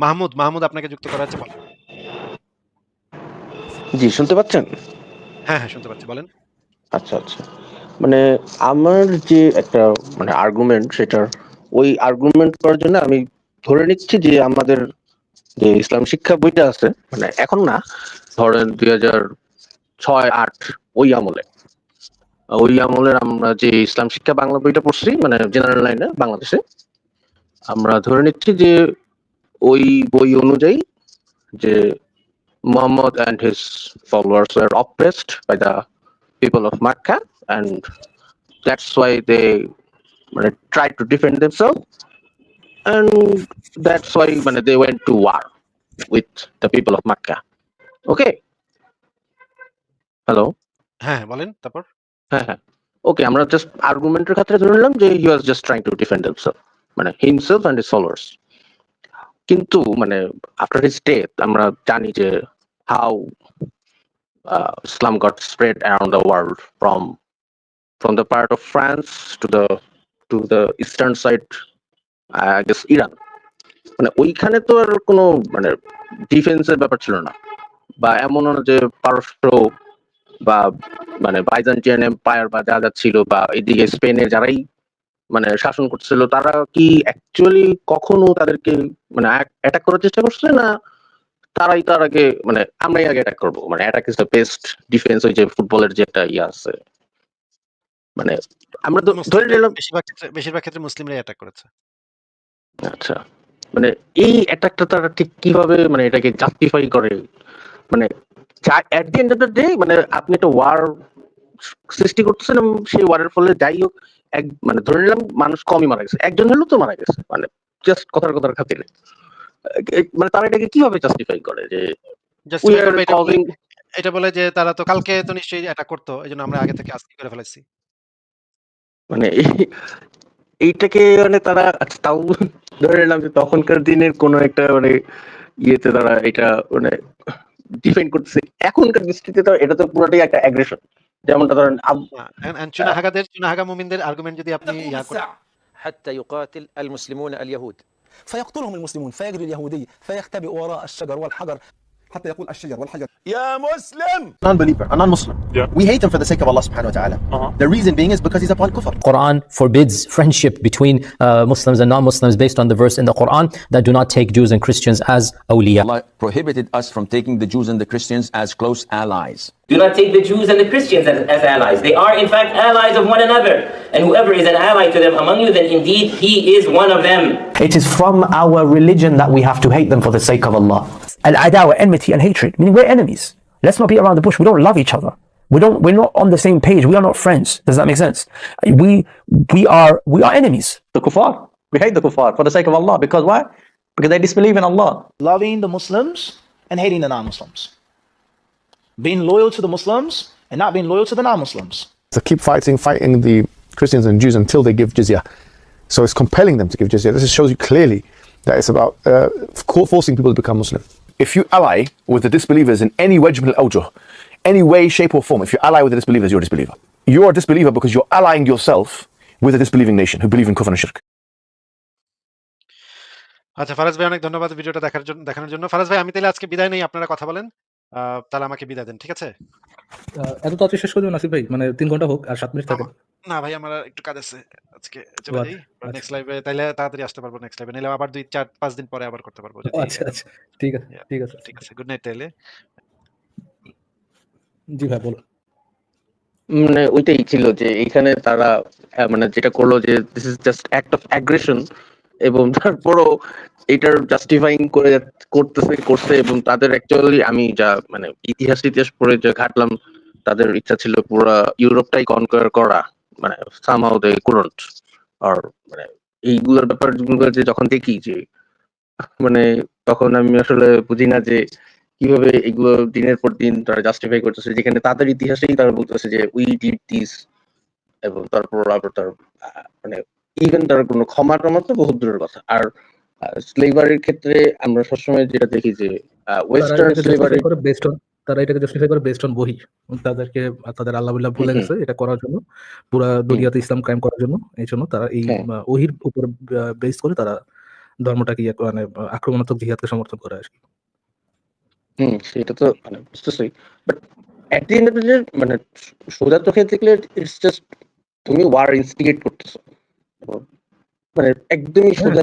মাহমুদ, মাহমুদ আপনাকে যুক্ত করা হচ্ছে বলেন। জি, শুনতে পাচ্ছেন? হ্যাঁ, হ্যাঁ শুনতে পাচ্ছি বলেন। আচ্ছা, আচ্ছা। মানে আমার যে একটা মানে আর্গুমেন্ট সেটার ওই আর্গুমেন্ট করার জন্য আমি ধরে নিচ্ছি যে আমাদের যে ইসলাম শিক্ষা বইটা আছে মানে এখন না ধরেন ২০০৬-৮ ওই আমলে। ওই আমলের আমরা যে ইসলাম শিক্ষা বাংলা বইটা পড়ছি মানে জেনারেল লাইনে বাংলাদেশে। আমরা ধরে নিচ্ছি যে ওই বই অনুযায়ী যে Muhammad and his followers were oppressed by the people of Makkah and that's why they মানে tried to defend themselves and that's why মানে they went to war with the people of Makkah. Okay? Hello? হ্যাঁ, বলেন তারপর? হ্যাঁ, হ্যাঁ। ওকে আমরা just আর্গুমেন্টের খাতিরে ধরে নিলাম যে he was just trying to defend himself মানে himself and his followers. কিন্তু মানে আফটার হিজ ডেথ আমরা জানি যে how Islam got spread around the world from from the part of France to the to the eastern side Iran মানে ওইখানে তো আর কোনো মানে ডিফেন্সের ব্যাপার ছিল না। বা এমন যে পারস্য বা মানে বাইজান্টিয়ান এম্পায়ার বা যা যা ছিল বা এদিকে স্পেনে যারাই মানে শাসন করছিল তারা কি অ্যাকচুয়ালি কখনো তাদেরকে মানে অ্যাটাক করার চেষ্টা করছে না তারাই তার আগে মানে আমরাই আগে অ্যাটাক করব? মানে attack is the best defence ওই যে ফুটবলের যে একটা ইয়ে আছে। মানে আমরা তো ধরে নিলাম বেশিরভাগ ক্ষেত্রে বেশিরভাগ ক্ষেত্রে মুসলিমরাই অ্যাটাক করেছে। আচ্ছা মানে এই অ্যাটাকটা তারা ঠিক কীভাবে মানে এটাকে জাস্টিফাই করে? মানে at the end of the day মানে আপনি একটা ওয়ার সৃষ্টি করতেছেন এবং সেই ওয়ারের ফলে যাই হোক এক মানে ধরে নিলাম মানুষ কমই মারা গেছে একজন হলেও তো মারা গেছে মানে জাস্ট কথার কথার খাতিরে মানে তারা এটাকে কীভাবে জাস্টিফাই করে যে এটা বলে এটা যে তারা তো কালকে তো নিশ্চয়ই অ্যাটাক করতো। এজন্য আমরা আগে থেকে আজকে করে ফেলেছি। মানে এই- এইটাকে মানে তারা আচ্ছা, তাও ধরে নিলাম যে তখনকার দিনের কোন একটা মানে ইয়েতে তারা এটা মানে ডিফেন্ড করতেছে এখনকার দৃষ্টিতে তো এটা তো পুরোটাই একটা অ্যাগ্রেশন যেমনটা ধরেন আব- না, এন্ড এন্ড চুনাহাগাদের চুনাহাগা মুমিনদের আর্গুমেন্ট যদি আপনি تقوم ইয়া করেন الساعة حتى يقاتل المسلمون اليهود فيقتلهم المسلمون فيجري اليهودي فيختبئ وراء الشجر والحجر حتى يقول الشجر والحجر يا مسلم non-believer, a non-Muslim. Yeah. We hate him for the sake of Allah subhanahu wa ta'ala. Uh-huh. The reason being is because he's upon kufr. Quran forbids friendship between uh, Muslims and non-Muslims based on the verse in the Quran that do not take Jews and Christians as awliya. Allah prohibited us from taking the Jews and the Christians as close allies. Do not take the Jews and the Christians as, as allies. They are, in fact, allies of one another. And whoever is an ally to them among you, then indeed he is one of them. It is from our religion that we have to hate them for the sake of Allah. Al-adawa, enmity and hatred, meaning we're enemies. Let's not be around the bush. We don't love each other. We don't, we're not on the same page. We are not friends. Does that make sense? We, we are, we are enemies. the kuffar. We hate the kuffar for the sake of Allah. Because why? Because they disbelieve in Allah. loving the Muslims and hating the non-Muslims. Being loyal to the Muslims and not being loyal to the non-Muslims. So keep fighting, fighting the Christians and Jews until they give jizya. So it's compelling them to give jizya. This shows you clearly that it's about uh, co- forcing people to become Muslim. If you ally with the disbelievers in any wajh min al-awjuh, any way, shape or form, if you ally with the disbelievers, you're a disbeliever. You're a disbeliever because you're allying yourself with a disbelieving nation who believe in kufr and shirk. আচ্ছা ফারাজ ভাই অনেক ধন্যবাদ ভিডিওটা দেখার জন্য দেখানোর জন্য। ফারাজ ভাই আমি তাহলে আজকে বিদায় নেই আপনারা কথা বলেন। তাহলে আমাকে বিদায় দেন। ঠিক আছে? এত তাড়াতাড়ি শেষ করে দেবেন আসিফ ভাই মানে তিন ঘণ্টা হোক আর সাত মিনিট থাকে না ভাই আমার একটু কাজ আছে। আজকে চলে যাই। নেক্সট লাইভে তাইলে তাড়াতাড়ি আসতে পারব নেক্সট লাইভে। নাইলে আবার ২ ৪ ৫ দিন পরে আবার করতে পারব আচ্ছা আচ্ছা ঠিক আছে ঠিক আছে ঠিক আছে। গুড নাইট তাইলে। জি ভাই বলো মানে ওইটাই ছিল যে এখানে তারা মানে যেটা করল যে this is just act of aggression এবং তারপরও এটার জাস্টিফাইং করে করতেছে, করছে এবং তাদের অ্যাকচুয়ালি আমি যা মানে ইতিহাস ইতিহাস পড়ে যা ঘাটলাম, তাদের ইচ্ছা ছিল পুরো ইউরোপটাই কনকোয়ার করা মানে সামহাউ দে কুডন্ট আর মানে এইগুলোর ব্যাপার যে যখন দেখি যে মানে তখন আমি আসলে বুঝি না যে কীভাবে এগুলো দিনের পর দিন তারা জাস্টিফাই করতেছে, যেখানে তাদের ইতিহাসেই তারা বলতেছে যে উই ডিড দিস এবং তারপর আবার তার মানে ইভেন তার কোনো ক্ষমা টমা তো বহুত দূরের কথা। আর স্লেভারির ক্ষেত্রে আমরা সবসময় যেটা দেখি যে ওয়েস্টার্ন স্লেভারি বেস্ট অন তারা এটাকে জাস্টিফাই করে বেস্ট অন বহি। তাদেরকে তাদের আল্লাহ বিল্লাহ ভুলে গেছে এটা করার জন্য পুরা দুনিয়াতে ইসলাম কায়েম করার জন্য এই জন্য তারা এই হ্যাঁ। ওহির উপর বেস করে তারা ধর্মটাকে ইয়ে মানে আক্রমণাত্মক জিহাদকে সমর্থন করে আর কি। হুম সেটা তো মানে বুঝতেছি। But at the end of the মানে সোজা চোখে দেখলে ইটস জাস্ট তুমি ওয়ার ইনস্টিগেট করতেছো। মানে একদমই হ্যাঁ, সোজা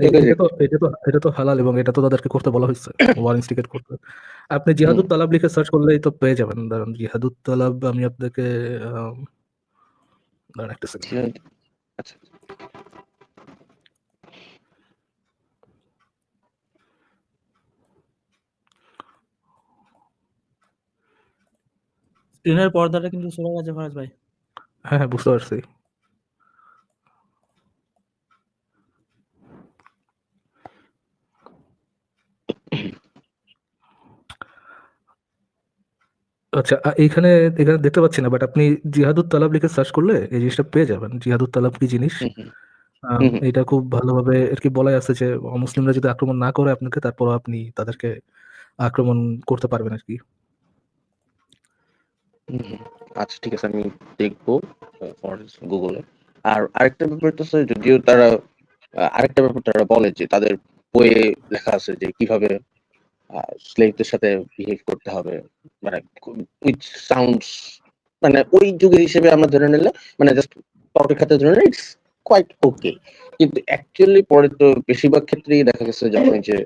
এটা তো এটা তো হালাল এবং এটা তো তাদেরকে করতে বলা হয়েছে ওয়ার ইনস্টিগেট করতে। আপনি জিহাদুত তালাব লিখে সার্চ করলেই তো পেয়ে যাবেন। ধরুন জিহাদুত তালাব আমি আপনাকে দাঁড়ান একটা সেকেন্ড আচ্ছা। স্ক্রিনের পর্দাটা কিন্তু সরে গেছে ফরাজ ভাই। হ্যাঁ হ্যাঁ বুঝতে পারছি। আচ্ছা এইখানে এখানে দেখতে পাচ্ছি না বাট আপনি জিহাদুত তালাব লিখে সার্চ করলে এই জিনিসটা পেয়ে যাবেন। জিহাদুত তালাব কি জিনিস। এটা খুব ভালোভাবে আর কি বলাই আছে যে মুসলিমরা যদি আক্রমণ না করে আপনাকে তারপর আপনি তাদেরকে আক্রমণ করতে পারবেন আর কি। আচ্ছা ঠিক আছে আমি দেখব গুগলে আর আরেকটা ব্যাপার তো যদিও তারা আরেকটা ব্যাপার তারা বলে যে তাদের বইয়ে লেখা আছে যে কীভাবে স্লেভদের সাথে বিহেভ করতে হবে। মানে উইচ সাউন্ডস মানে ওই যুগের হিসেবে আমরা ধরে নিলে মানে জাস্ট তর্কের ক্ষেত্রে ধরে নিলে ইটস কোয়াইট ওকে কিন্তু অ্যাকচুয়ালি পরে তো বেশিরভাগ ক্ষেত্রেই দেখা গেছে যখন যে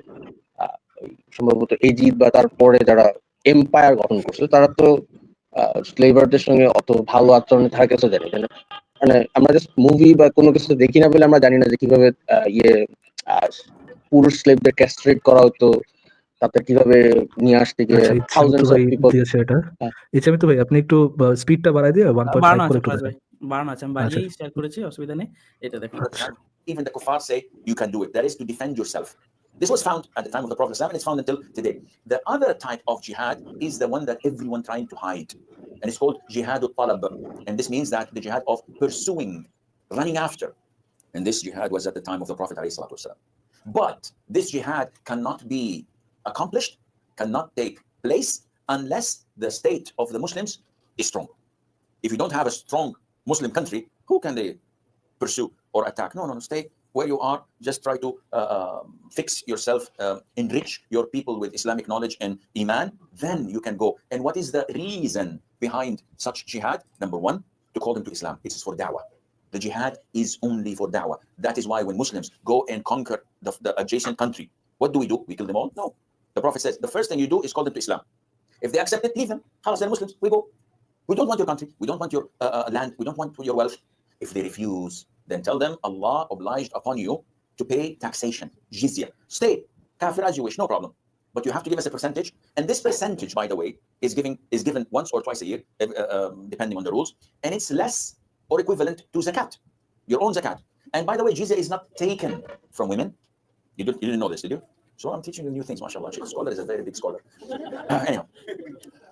সম্ভবত এজিদ বা তারপরে যারা এম্পায়ার গঠন করছে, তারা তো স্লেভারদের সঙ্গে অত ভালো আচরণে থাকে কিছু জানি। না মানে আমরা জাস্ট মুভি বা কোনো কিছু দেখি না বলে আমরা জানি না যে কীভাবে ইয়ে পুরুষ স্লেভদের ক্যাস্ট্রেট করা হতো। তারপর কিভাবে নিয়ে আসতে গিয়ে আচ্ছা ইচ্ছা থাউজেন্ডস অফ ভাই পিপল দিয়েছে এটা ইচ্ছা তো ভাই আপনি একটু স্পিডটা বাড়াই দিয়ে ওয়ান পয়েন্ট বাড়ানো ফাইভ করে আছে একটু ফরাজ দেখেন ভাই বাড়ানো আছে আমি বাড়িয়েই শেয়ার করেছি অসুবিধা নেই এটা দেখুন Even the kuffar say you can do it. That is to defend yourself. This was found at the time of the Prophet and it's found until today. The other type of jihad is the one that everyone trying to hide. And it's called jihad al-talab. And this means that the jihad of pursuing, running after. And this jihad was at the time of the Prophet alayhi salatu wasalam. But this jihad cannot be accomplished, cannot take place unless the state of the Muslims is strong. If you don't have a strong Muslim country, who can they pursue or attack? No, no, no. Stay where you are. Just try to uh, um, fix yourself, um, enrich your people with Islamic knowledge and iman. Then you can go. And what is the reason behind such jihad? Number one, to call them to Islam. It is for da'wah. The jihad is only for da'wah. That is why when Muslims go and conquer the, the adjacent country, what do we do? We kill them all? No. The Prophet says the first thing you do is call them to Islam. If they accept it, leave them. Khalas, they're Muslims. We go. We don't want your country. We don't want your uh, uh, land. We don't want your wealth. If they refuse, then tell them Allah obliged upon you to pay taxation, jizya. Stay, kafir as you wish, no problem. But you have to give us a percentage. And this percentage, by the way, is giving is given once or twice a year, uh, um, depending on the rules, and it's less or equivalent to zakat, your own zakat. And by the way, jizya is not taken from women. You, didn't you didn't know this, did you? So I'm teaching you new things, mashallah. Sheikh Scholar is a very big scholar. Uh, anyhow,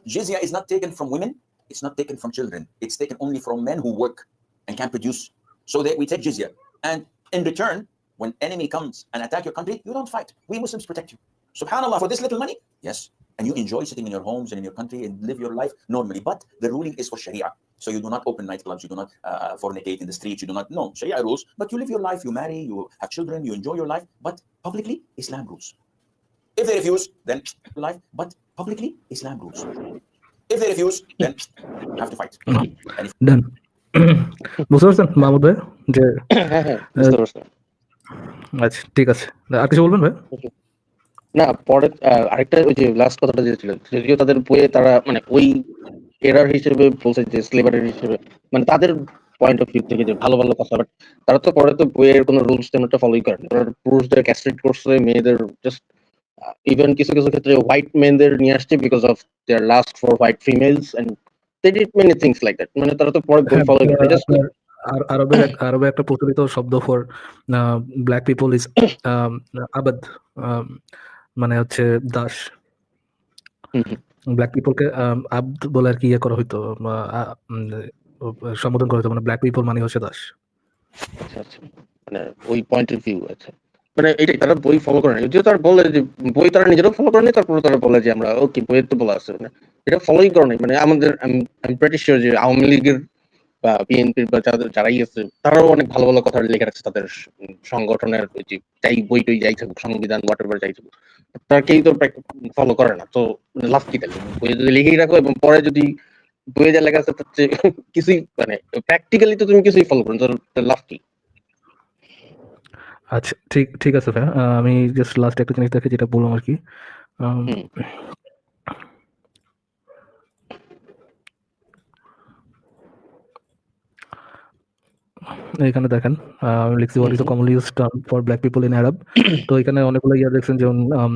jizya is not taken from women. It's not taken from children. It's taken only from men who work and can produce. So that we take jizya. And in return, when enemy comes and attack your country, you don't fight. We Muslims protect you. Subhanallah, for this little money, yes. And you enjoy sitting in your homes and in your country and live your life normally. But the ruling is for Sharia. So you do not open nightclubs, you do not uh, fornicate in the streets, you do not, no, Sharia rules. But you live your life, you marry, you have children, you enjoy your life. But publicly, Islam rules. If they refuse, then life. But publicly, Islam rules. If they refuse, then have to fight. And if ডান বুঝতে পারছেন মাহমুদ ভাই যে হ্যাঁ হ্যাঁ বুঝতে পারছি আচ্ছা ঠিক আছে আর কিছু বলবেন ভাই না পরে আহ, আরেকটা ওই যে লাস্ট কথাটা যে ছিল যদিও তাদের বইয়ে তারা মানে ওই এরার হিসেবে বলছে যে স্লেভারের হিসেবে। মানে তাদের পয়েন্ট অফ ভিউ থেকে যে ভালো ভালো কথা বাট তারা তো পরে তো বইয়ের কোনো রুলস তেমন একটা ফলোই করেন ওরা পুরুষদের ক্যাস্ট্রেট করছে মেয়েদের জাস্ট ইভেন কিছু কিছু ক্ষেত্রে হোয়াইট মেনদের নিয়ে আসছে because of their lust for white females and they did many things like that মানে তারা তো পরে বই হ্যাঁ, ফলো করে জাস্ট আর- আরবের এক- আরবে একটা প্রচলিত শব্দ ফর ব্ল্যাক পিপল ইজ আবাদ মানে হচ্ছে দাস। ব্ল্যাক পিপলকে আব্দ বলে আর কি ইয়ে করা হইতো সম্বোধন করা হইতো মানে ব্ল্যাক পিপল মানে হচ্ছে দাস। আচ্ছা আচ্ছা। মানে ওই পয়েন্ট অফ ভিউ আচ্ছা। মানে এটাই তারা বই ফলো করে না যদিও তারা বলে যে বই তারা নিজেরাও ফলো করে নি তারপরে তারা বলে যে আমরা ওকে বইয়ের তো বলা আছে। মানে এটা ফলোই করে নাই। মানে আমাদের আমি প্রেটি শিওর যে আওয়ামী লীগের বা বিএনপির বা যারাই আছে তারাও অনেক ভালো ভালো কথা লেখা রাখছে তাদের সংগঠনের ওই যে যাই বই টই যাই থাকুক সংবিধান হোয়াট এভার যাই থাকুক তারা কেউ তো ফলো করে না। তো লাভ কি তাহলে? বই যদি লিখেই রাখো এবং পরে যদি বইয়ে যা লেখা আছে তার চেয়ে কিছুই মানে প্র্যাকটিক্যালি তো তুমি কিছুই ফলো করো না, তো লাভ কি? আচ্ছা ঠিক ঠিক আছে ভাইয়া। আমি জাস্ট লাস্ট একটা জিনিস দেখে যেটা বললাম আর কি। এখানে দেখেন আহ, আমি লিখছি what is the commonly use term for black people in Arab তো এখানে অনেকগুলো ইয়া দেখছেন যেমন আম,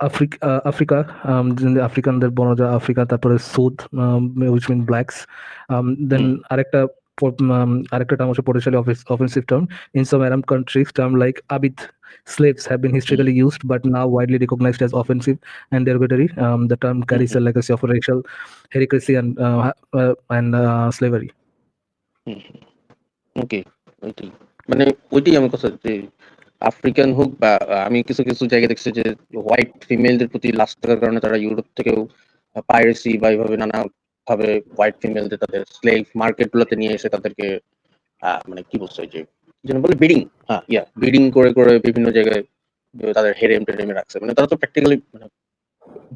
আফ্রিকা আফ্রিকা আম, যে আফ্রিকানদের বনজা আফ্রিকা তারপরে সুদ উইচ মিন ব্ল্যাকস দেন আরেকটা প- উম, আরেকটা টার্ম হচ্ছে potentially offensive term in some Arab countries term like abid slaves have been historically used but now widely recognized as offensive and derogatory um, the term carries a legacy of racial heresy and uh, ha- uh, and uh, slavery Okay ওইটাই মানে ওইটাই আমার কথা যে African হোক বা, আমি কিছু কিছু জায়গায় দেখছি যে হোয়াইট ফিমেলদের প্রতি লাস্ট থাকার কারণে তারা ইউরোপ থেকেও পাইরেসি বা এইভাবে নানা ভাবে হোয়াইট ফিমেলদের তাদের স্লেভ মার্কেট গুলোতে নিয়ে এসে তাদেরকে মানে কি বলছে যে, যেন বলে বিডিং হ্যাঁ ইয়া বিডিং করে করে বিভিন্ন জায়গায় তাদের হেরেম টেরেমে রাখছে। মানে তারা তো প্র্যাকটিক্যালি মানে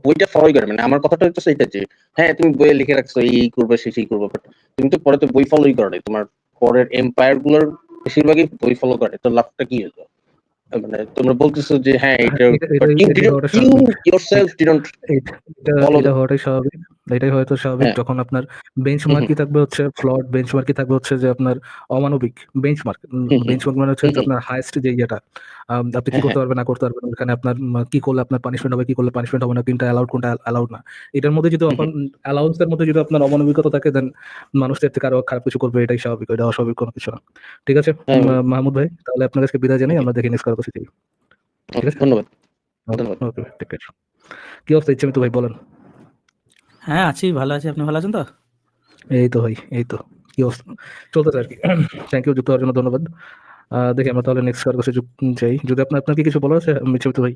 বইটা ফলোই করে। মানে আমার কথাটা হচ্ছে এইটা যে হ্যাঁ তুমি বইয়ে লিখে রাখছো, এই করবে সেই সেই করবে বাট তুমি তো পরে তো বই ফলোই করো তোমার পরের এম্পায়ারগুলোর বেশিরভাগই বই ফলো করে। তো লাভটা কি হতো মানে তোমরা বলতেছো যে হ্যাঁ এটা ইউ ডিডন্ট এটা হওয়াটাই স্বাভাবিক। এটাই হয়তো স্বাভাবিক হ্যাঁ। যখন আপনার বেঞ্চমার্কই থাকবে হচ্ছে ফ্লড বেঞ্চমার্কই থাকবে হচ্ছে যে আপনার অমানবিক বেঞ্চমার্ক বেঞ্চমার্ক মানে হচ্ছে আপনার হাইয়েস্ট যে ইয়েটা আপনি কি হ্যাঁ, করতে পারবেন না করতে পারবেন এখানে আপনার কি করলে আপনার পানিশমেন্ট হবে কি করলে পানিশমেন্ট হবে না কোনটা অ্যালাউড কোনটা অ্যালাউড না। এটার মধ্যে যদি অ্যালাউন্সের মধ্যে যদি আপনার অমানবিকতা থাকে দেন মানুষদের থেকে আরও খারাপ কিছু করবে এটাই স্বাভাবিক এটা অস্বাভাবিক কোনো কিছু না। ঠিক আছে? হ্যাঁ। মাহমুদ ভাই তাহলে আপনার কাছে বিদায় জানাই আমরা দেখে নেক্সট কারও কাছে ঠিক আছে? ধন্যবাদ। ধন্যবাদ। ওকে ঠিক আছে কি অবস্থা ইচ্ছে তো ভাই বলেন। হ্যাঁ আছি ভালো আছি। আপনি ভালো আছেন তো? এই তো ভাই এই তো। কি অবস্থা? চলতেছে আর কি। থ্যাংক ইউ যুক্ত হওয়ার জন্য ধন্যবাদ। দেখি আমরা তাহলে নেক্সট কার কাছে যাই। যদি আপনার আপনার কি কিছু বলার আছে মিচ্ছে ভাই?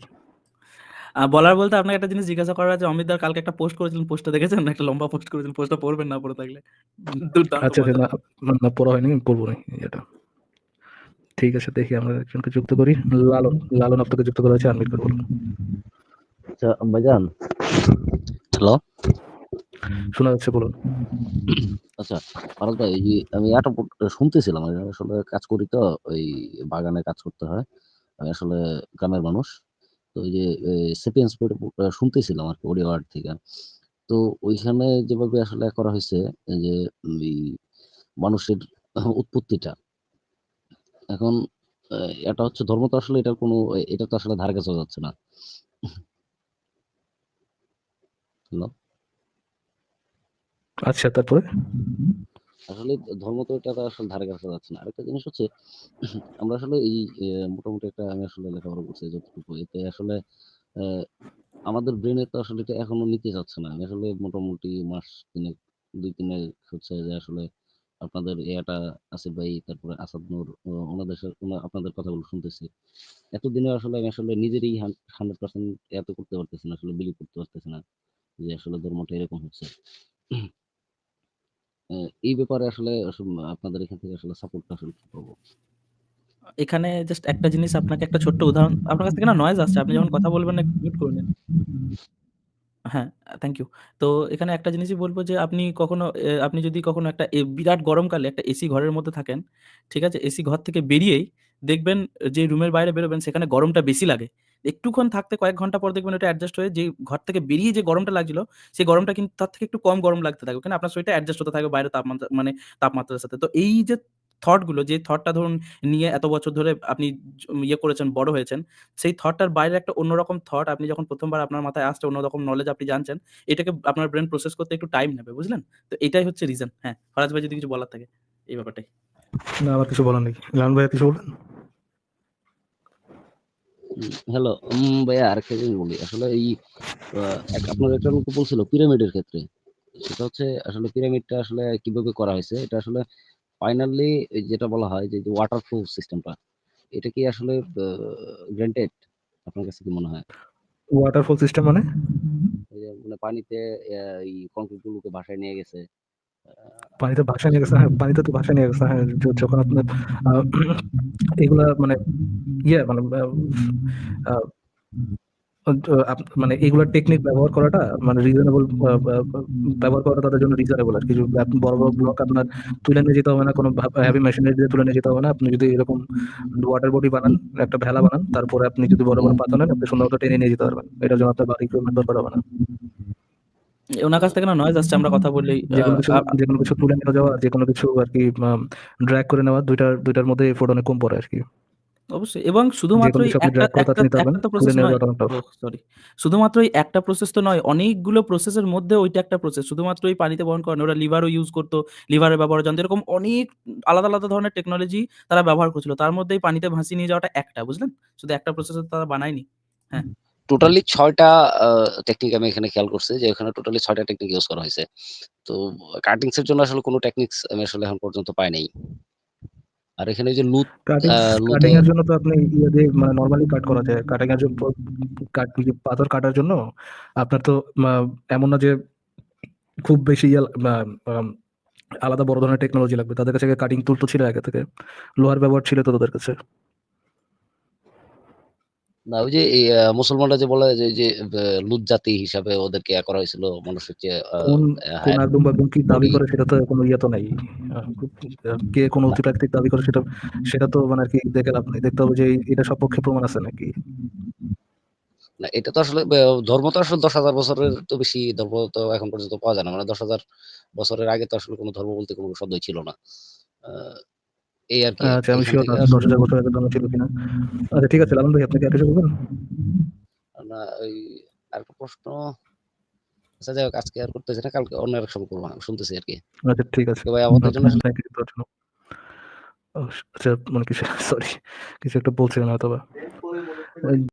বলার বলতে আপনাকে একটা জিনিস জিজ্ঞাসা করার আছে। অমিত দার কালকে একটা পোস্ট করেছিলেন পোস্টটা দেখেছেন? একটা লম্বা পোস্ট করেছিলেন পোস্টটা পড়বেন না পড়ে থাকলে। আচ্ছা আচ্ছা না পড়া হয়নি আমি পড়ব না এটা ঠিক আছে দেখি আমরা একজনকে যুক্ত করি। লালন লালন আপনাকে যুক্ত করা হয়েছে আনমিট করে বলুন। আচ্ছা ভাইজান। হ্যালো শোনা যাচ্ছে, বলুন। আচ্ছা ভাই, এই আমি একটা শুনতেছিলাম, আমি আসলে কাজ করি তো, ওই বাগানে কাজ করতে হয়। আমি আসলে গ্রামের মানুষ। তো ওই যে সেপিয়েন্স শুনতেছিলাম আর কি থেকে। তো ওইখানে যেভাবে আসলে করা হয়েছে যে মানুষের উৎপত্তিটা। এখন এটা হচ্ছে ধর্ম তো আসলে এটার কোনো এটা তো আসলে ধারে কাছে যাচ্ছে না। হ্যালো? আচ্ছা তারপরে? আসলে ধর্ম তো এটা আসলে ধারে কাছে যাচ্ছে না। আরেকটা জিনিস হচ্ছে, আমরা আসলে এই মোটামুটি একটা আমি আসলে লেখাপড়া করছি যতটুকু। এতে আসলে আমাদের ব্রেনে তো আসলে এটা এখনও নিতে যাচ্ছে না। আসলে মোটামুটি মাস তিনেক, দুই তিনে হচ্ছে যে আসলে আপনাদের এটা আসিফ ভাই, তারপরে আসাদ নূর ওনাদের আপনাদের কথাগুলো শুনতেছি। এতদিনে আসলে আমি আসলে নিজেরই হান্ড্রেড পার্সেন্ট এত করতে পারতেছি না, আসলে বিলিভ করতে পারতেছি না যে আসলে ধর্মটা এরকম হচ্ছে। এই ব্যাপারে আসলে আপনাদের এখান থেকে আসলে সাপোর্ট আসলে কি পাবো এখানে জাস্ট একটা জিনিস আপনাকে একটা ছোট্ট উদাহরণ, আপনার কাছ থেকে না নয়েজ আসছে, আপনি যখন কথা বলবেন না মিউট করে নিন। হ্যাঁ থ্যাংক ইউ তো এখানে একটা জিনিসই বলব যে, আপনি কখনো আপনি যদি কখনো একটা বিরাট গরমকালে একটা এসি ঘরের মধ্যে থাকেন, ঠিক আছে? এসি ঘর থেকে বেরিয়েই দেখবেন, যে রুমের বাইরে বেরোবেন, সেখানে গরমটা বেশি লাগে। একটুক্ষণ থাকতে কয়েক ঘণ্টা পর দেখবেন ওটা অ্যাডজাস্ট হয়ে যে ঘর থেকে বেরিয়ে যে গরমটা লাগছিল, সেই গরমটা কিন্তু তার থেকে একটু কম গরম লাগতে থাকবে। কারণ আপনার শরীরটা অ্যাডজাস্ট হতে থাকবে বাইরে তাপমাত্রা মানে তাপমাত্রার সাথে। তো এই যে থটগুলো যে থটটা ধরুন নিয়ে এত বছর ধরে আপনি ইয়ে করেছেন, বড় হয়েছেন, সেই থটটার বাইরে একটা অন্যরকম থট আপনি যখন প্রথমবার আপনার মাথায় আসছে, অন্যরকম নলেজ আপনি জানছেন, এটাকে আপনার ব্রেন প্রসেস করতে একটু টাইম নেবে, বুঝলেন? তো এটাই হচ্ছে রিজন হ্যাঁ। ফরাজ ভাই যদি কিছু বলার থাকে, এই ব্যাপারটাই। না, আমার কিছু বলার নেই। লালন ভাই কিছু বলবেন? হ্যালো ভাইয়া আরেকটা জিনিস বলি। আসলে এই আপনার একটা লোক বলছিল পিরামিডের ক্ষেত্রে। সেটা হচ্ছে আসলে পিরামিডটা আসলে কীভাবে করা হয়েছে? এটা আসলে ফাইনালি যেটা বলা হয় যে ওয়াটার প্রুফ সিস্টেমটা এটা কি আসলে গ্রান্টেড আপনার কাছে কি মনে হয়? ওয়াটারফল সিস্টেম মানে? মানে পানিতে এই কংক্রিট গুলোকে ভাসায় নিয়ে গেছে। পানিতে ভাসা নিয়ে গেছে হ্যাঁ পানিতে তো ভাসা নিয়ে গেছে হ্যাঁ যখন আপনার এগুলা মানে ইয়ে মানে মানে এগুলা টেকনিক ব্যবহার করাটা মানে রিজনেবল ব্যবহার করাটা তাদের জন্য রিজনেবল আর কি। যে আপনি বড় বড় ব্লক আপনার তুলে নিয়ে যেতে হবে না, কোনো হ্যাভি মেশিনারি দিয়ে তুলে নিয়ে যেতে হবে না, আপনি যদি এরকম ওয়াটার বডি বানান, একটা ভেলা বানান, তারপরে আপনি যদি বড় বড় পাতা নেন, আপনি সুন্দর মতো টেনে নিয়ে যেতে পারবেন। এটার জন্য আপনার বাড়ি ইকুইপমেন্ট দরকার হবে না। ওনার কাছ থেকে না নয় আসছে আমরা কথা বললেই যে কোনো কিছু যে কোনো কিছু তুলে নিয়ে যাওয়া যে কোনো কিছু আর কি ড্র্যাগ করে নেওয়া দুইটার দুইটার মধ্যে এফোর্ট অনেক কম পড়ে আর কি। অবশ্যই এবং শুধুমাত্র প্রসেস। সরি শুধুমাত্র একটা প্রসেস তো নয় অনেকগুলো প্রসেসের মধ্যে ওইটা একটা প্রসেস শুধুমাত্র এই পানিতে বহন করে ওরা লিভারও ইউজ করতো লিভারের ব্যবহার জানতো এরকম অনেক আলাদা আলাদা ধরনের টেকনোলজি তারা ব্যবহার করছিল। তার মধ্যে পানিতে ভাসিয়ে নিয়ে যাওয়াটা একটা বুঝলেন? শুধু একটা প্রসেসর তারা বানায়নি। হ্যাঁ। টোটালি ছয়টা টেকনিক আমি এখানে খেয়াল করছি যে এখানে টোটালি ছয়টা টেকনিক ইউজ করা হয়েছে। তো কাটিংস এর জন্য আসলে কোনো টেকনিক্স আমি আসলে এখন পর্যন্ত পাই নাই। আর এখানে যে লুট কাটিং এর জন্য তো আপনি ইয়ে দিয়ে মানে নরমালি কাট করা যায়। কাটিং এর জন্য কাট পাথর কাটার জন্য আপনার তো এমন না যে খুব বেশি ইয়ে আলাদা বড় ধরনের টেকনোলজি লাগবে। তাদের কাছে কাটিং টুল তো ছিল আগে থেকে। লোহার ব্যবহার ছিল তো তাদের কাছে। না ওই যে মুসলমানরা যে বলে যে যে লুত জাতি হিসাবে ওদেরকে ইয়া করা হয়েছিল মানুষের চেয়ে আহ, কোন একদম কি দাবি করে সেটা তো কোনো ইয়ে তো নাই কে কোন অতিপ্রাকৃতিক দাবি করে সেটা সেটা তো মানে আর কি দেখে লাভ নেই। দেখতে হবে যে এটা সপক্ষে প্রমাণ আছে নাকি। না এটা তো আসলে ধর্ম তো আসলে দশ হাজার বছরের তো বেশি ধর্ম তো এখন পর্যন্ত পাওয়া যায় না। মানে দশ হাজার বছরের আগে তো আসলে কোনো ধর্ম বলতে কোনো শব্দই ছিল না। আহ, এই আর কি আচ্ছা আমি শিওর না দশ হাজার বছর আগে ধর্ম ছিল কিনা। আচ্ছা ঠিক আছে লালন ভাই আপনি কি আর কিছু বলবেন? না ওই আরেকটা প্রশ্ন। আচ্ছা যাই হোক আজকে আর করতেছি না কালকে অন্য এক সময় করব আমি শুনতেছি আর কি। আচ্ছা ঠিক আছে। ভাই আমাদের তোর জন্য আচ্ছা মানে কিছু সরি কিছু একটা বলছিলেন হয়তো বা